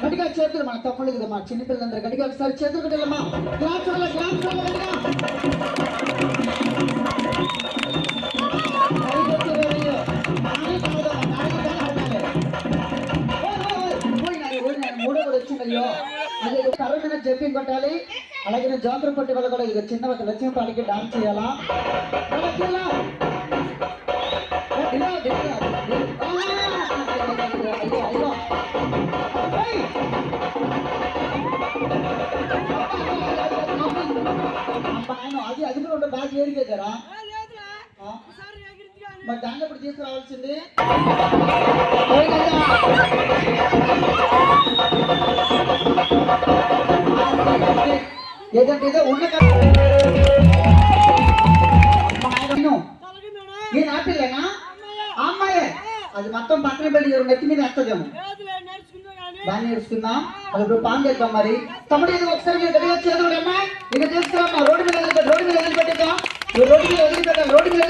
గట్టిగా చేతులు మన తమ్ముళ్ళు కదా మా చిన్నపిల్లలందరూ గట్టిగా ఒకసారి చేతులు కట్టాలమ్మా. గ్లాస్ వల్ల గ్లాస్ వల్ల నాలుగు నాలుగు మూడో కూడా వచ్చింది అదే జంపింగ్ కొట్టాలి అలాగే నేను జాతర కొట్టే వల్ల కూడా ఇక చిన్న ఒక లక్ష్యం పాటికి డాన్స్ చేయాలా అది అది కూడా ఉంటుంది బాగా ఏరిగేదారా మరి దాన్ని ఎప్పుడు తీసుకురావాల్సింది. ఏదంటే ఏదో ఉన్న. నేను. ఆపిల్లేనా? అమ్మాయే అది మొత్తం పక్కన పెళ్ళి నెత్తి మీద వేస్తుందేమో. బాగా నేర్చుకుందాం అది ఇప్పుడు పాన్ చేద్దాం మరి. తమ్ముడు ఇది ఒకసారి మీరు గట్టిగా చేద్దాం అమ్మా ఇక తీసుకురామ్మా రోడ్డు మీద రోడ్డు మీద వదిలిపెట్టేద్దాం రోడ్డు మీద వదిలిపెట్టాలి రోడ్డు మీద